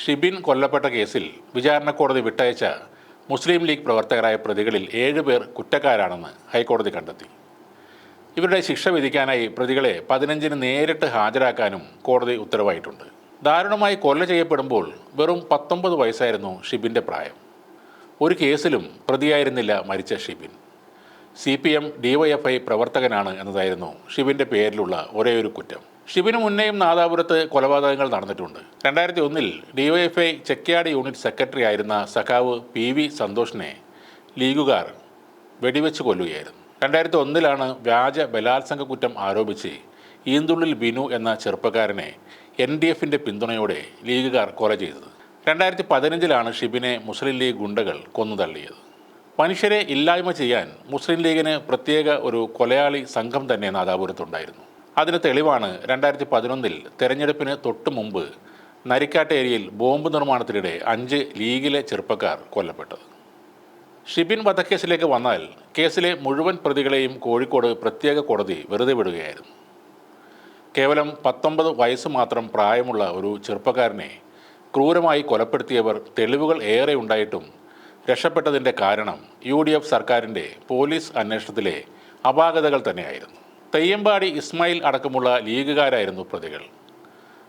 ഷിബിൻ കൊല്ലപ്പെട്ട കേസിൽ വിചാരണ കോടതി വിട്ടയച്ച മുസ്ലിം ലീഗ് പ്രവർത്തകരായ പ്രതികളിൽ ഏഴുപേർ കുറ്റക്കാരാണെന്ന് ഹൈക്കോടതി കണ്ടെത്തി. ഇവരുടെ ശിക്ഷ വിധിക്കാനായി പ്രതികളെ പതിനഞ്ചിന് നേരിട്ട് ഹാജരാക്കാനും കോടതി ഉത്തരവായിട്ടുണ്ട്. ദാരുണമായി കൊല്ല ചെയ്യപ്പെടുമ്പോൾ വെറും പത്തൊമ്പത് വയസ്സായിരുന്നു ഷിബിന്റെ പ്രായം. ഒരു കേസിലും പ്രതിയായിരുന്നില്ല മരിച്ച Shibin. C P M DYFI പ്രവർത്തകനാണ് എന്നതായിരുന്നു ഷിബിന്റെ പേരിലുള്ള ഒരേയൊരു കുറ്റം. ഷിബിന് മുന്നേയും നാദാപുരത്ത് കൊലപാതകങ്ങൾ നടന്നിട്ടുണ്ട്. രണ്ടായിരത്തി ഒന്നിൽ ഡിവൈഎഫ്ഐ ചെക്ക്യാർഡ് യൂണിറ്റ് സെക്രട്ടറി ആയിരുന്ന സഖാവ് പി വി സന്തോഷിനെ ലീഗുകാർ വെടിവെച്ച് കൊല്ലുകയായിരുന്നു. രണ്ടായിരത്തി ഒന്നിലാണ് വ്യാജ ബലാത്സംഗ കുറ്റം ആരോപിച്ച് ഈന്തുള്ളിൽ ബിനു എന്ന ചെറുപ്പക്കാരനെ എൻ ഡി എഫിന്റെ പിന്തുണയോടെ ലീഗുകാർ കൊല ചെയ്തത്. രണ്ടായിരത്തി പതിനഞ്ചിലാണ് ഷിബിനെ മുസ്ലിം ലീഗ് ഗുണ്ടകൾ കൊന്നു തള്ളിയത് മനുഷ്യരെ ഇല്ലായ്മ ചെയ്യാൻ മുസ്ലിം ലീഗിന് പ്രത്യേക ഒരു കൊലയാളി സംഘം തന്നെ നാദാപുരത്തുണ്ടായിരുന്നു. അതിന് തെളിവാണ് രണ്ടായിരത്തി പതിനൊന്നിൽ തെരഞ്ഞെടുപ്പിന് തൊട്ടു മുമ്പ് നരിക്കാട്ട് ഏരിയയിൽ ബോംബ് നിർമ്മാണത്തിനിടെ അഞ്ച് ലീഗിലെ ചെറുപ്പക്കാർ കൊല്ലപ്പെട്ടത് ഷിബിൻ വധക്കേസിലേക്ക് വന്നാൽ കേസിലെ മുഴുവൻ പ്രതികളെയും കോഴിക്കോട് പ്രത്യേക കോടതി വെറുതെ വിടുകയായിരുന്നു. കേവലം പത്തൊമ്പത് വയസ്സ് മാത്രം പ്രായമുള്ള ഒരു ചെറുപ്പക്കാരനെ ക്രൂരമായി കൊലപ്പെടുത്തിയവർ തെളിവുകൾ ഏറെ ഉണ്ടായിട്ടും രക്ഷപ്പെട്ടതിന്റെ കാരണം യു ഡി എഫ് സർക്കാരിന്റെ പോലീസ് അന്വേഷണത്തിലെ അപാകതകൾ തന്നെയായിരുന്നു. തെയ്യമ്പാടി ഇസ്മായിൽ അടക്കമുള്ള ലീഗുകാരായിരുന്നു പ്രതികൾ.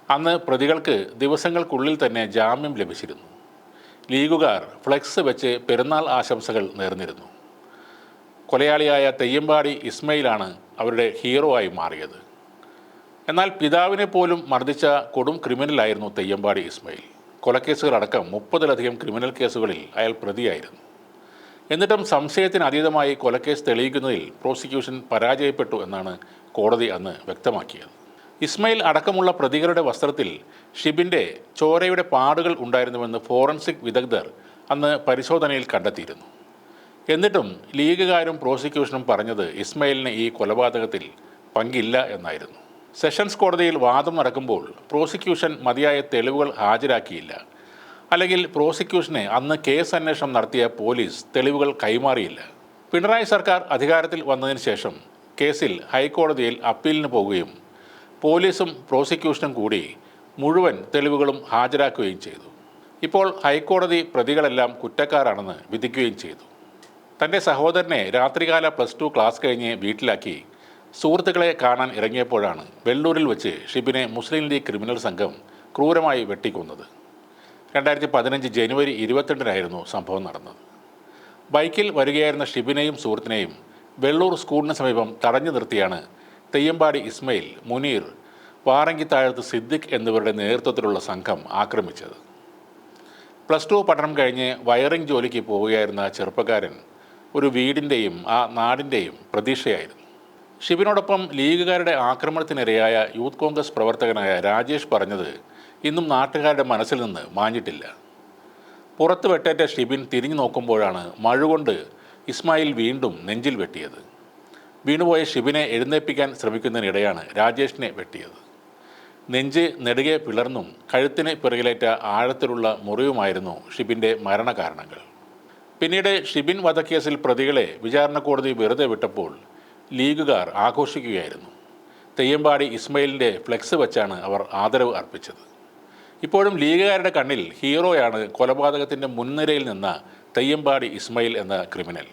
അന്ന് പ്രതികൾക്ക് ദിവസങ്ങൾക്കുള്ളിൽ തന്നെ ജാമ്യം ലഭിച്ചിരുന്നു. ലീഗുകാർ ഫ്ലെക്സ് വെച്ച് പെരുന്നാൾ ആശംസകൾ നേർന്നിരുന്നു. കൊലയാളിയായ തെയ്യമ്പാടി ഇസ്മയിലാണ് അവരുടെ ഹീറോ ആയി മാറിയത്. എന്നാൽ പിതാവിനെ പോലും മർദ്ദിച്ച കൊടും ക്രിമിനലായിരുന്നു തെയ്യമ്പാടി ഇസ്മയിൽ. കൊലക്കേസുകളടക്കം മുപ്പതിലധികം ക്രിമിനൽ കേസുകളിൽ അയാൾ പ്രതിയായിരുന്നു. എന്നിട്ടും സംശയത്തിന് അതീതമായി കൊലക്കേസ് തെളിയിക്കുന്നതിൽ പ്രോസിക്യൂഷൻ പരാജയപ്പെട്ടു എന്നാണ് കോടതി അന്ന് വ്യക്തമാക്കിയത്. ഇസ്മയിൽ അടക്കമുള്ള പ്രതികളുടെ വസ്ത്രത്തിൽ ഷിബിന്റെ ചോരയുടെ പാടുകൾ ഉണ്ടായിരുന്നുവെന്ന് ഫോറൻസിക് വിദഗ്ധർ അന്ന് പരിശോധനയിൽ കണ്ടെത്തിയിരുന്നു. എന്നിട്ടും ലീഗുകാരും പ്രോസിക്യൂഷനും പറഞ്ഞത് ഇസ്മയിലിന് ഈ കൊലപാതകത്തിൽ പങ്കില്ല എന്നായിരുന്നു. സെഷൻസ് കോടതിയിൽ വാദം നടക്കുമ്പോൾ പ്രോസിക്യൂഷൻ മതിയായ തെളിവുകൾ ഹാജരാക്കിയില്ല. അല്ലെങ്കിൽ പ്രോസിക്യൂഷനെ അന്ന് കേസ് അന്വേഷണം നടത്തിയ പോലീസ് തെളിവുകൾ കൈമാറിയില്ല. പിണറായി സർക്കാർ അധികാരത്തിൽ വന്നതിന് ശേഷം കേസിൽ ഹൈക്കോടതിയിൽ അപ്പീലിന് പോവുകയും പോലീസും പ്രോസിക്യൂഷനും കൂടി മുഴുവൻ തെളിവുകളും ഹാജരാക്കുകയും ചെയ്തു. ഇപ്പോൾ ഹൈക്കോടതി പ്രതികളെല്ലാം കുറ്റക്കാരാണെന്ന് വിധിക്കുകയും ചെയ്തു. തന്റെ സഹോദരനെ രാത്രികാല പ്ലസ് ടു ക്ലാസ് കഴിഞ്ഞ് വീട്ടിലാക്കി സുഹൃത്തുക്കളെ കാണാൻ ഇറങ്ങിയപ്പോഴാണ് വെള്ളൂരിൽ വെച്ച് ഷിബിനെ മുസ്ലിം ലീഗ് ക്രിമിനൽ സംഘം ക്രൂരമായി വെട്ടിക്കൊന്നത്. രണ്ടായിരത്തി പതിനഞ്ച് ജനുവരി ഇരുപത്തിരണ്ടിനായിരുന്നു സംഭവം നടന്നത്. ബൈക്കിൽ വരികയായിരുന്ന ഷിബിനെയും സുഹൃത്തിനെയും വെള്ളൂർ സ്കൂളിന് സമീപം തടഞ്ഞു നിർത്തിയാണ് തെയ്യമ്പാടി ഇസ്മയിൽ മുനീർ വാറങ്കിത്താഴത്ത് സിദ്ദിഖ് എന്നിവരുടെ നേതൃത്വത്തിലുള്ള സംഘം ആക്രമിച്ചത്. പ്ലസ് ടു പഠനം കഴിഞ്ഞ് വയറിംഗ് ജോലിക്ക് പോവുകയായിരുന്ന ചെറുപ്പക്കാരൻ ഒരു വീടിന്റെയും ആ നാടിന്റെയും പ്രതീക്ഷയായിരുന്നു. ഷിബിനോടൊപ്പം ലീഗുകാരുടെ ആക്രമണത്തിനിരയായ യൂത്ത് കോൺഗ്രസ് പ്രവർത്തകനായ രാജേഷ് പറഞ്ഞത് ഇന്നും നാട്ടുകാരുടെ മനസ്സിൽ നിന്ന് മാഞ്ഞിട്ടില്ല. പുറത്ത് വെട്ടേറ്റ ഷിബിൻ തിരിഞ്ഞു നോക്കുമ്പോഴാണ് മഴുകൊണ്ട് ഇസ്മായിൽ വീണ്ടും നെഞ്ചിൽ വെട്ടിയത്. വീണുപോയ ഷിബിനെ എഴുന്നേൽപ്പിക്കാൻ ശ്രമിക്കുന്നതിനിടെയാണ് രാജേഷിനെ വെട്ടിയത്. നെഞ്ച് നെടുകെ പിളർന്നും കഴുത്തിന് പിറകിലേറ്റ ആഴത്തിലുള്ള മുറിവുമായിരുന്നു ഷിബിന്റെ മരണകാരണങ്ങൾ. പിന്നീട് ഷിബിൻ വധക്കേസിൽ പ്രതികളെ വിചാരണ കോടതി വെറുതെ വിട്ടപ്പോൾ ലീഗുകാർ ആഘോഷിക്കുകയായിരുന്നു. തെയ്യമ്പാടി ഇസ്മയിലിന്റെ ഫ്ലെക്സ് വെച്ചാണ് അവർ ആദരവ് അർപ്പിച്ചത്. ഇപ്പോഴും ലീഗുകാരുടെ കണ്ണിൽ ഹീറോയാണ് കൊലപാതകത്തിന്റെ മുൻനിരയിൽ നിന്ന തെയ്യമ്പാടി ഇസ്മയിൽ എന്ന ക്രിമിനൽ.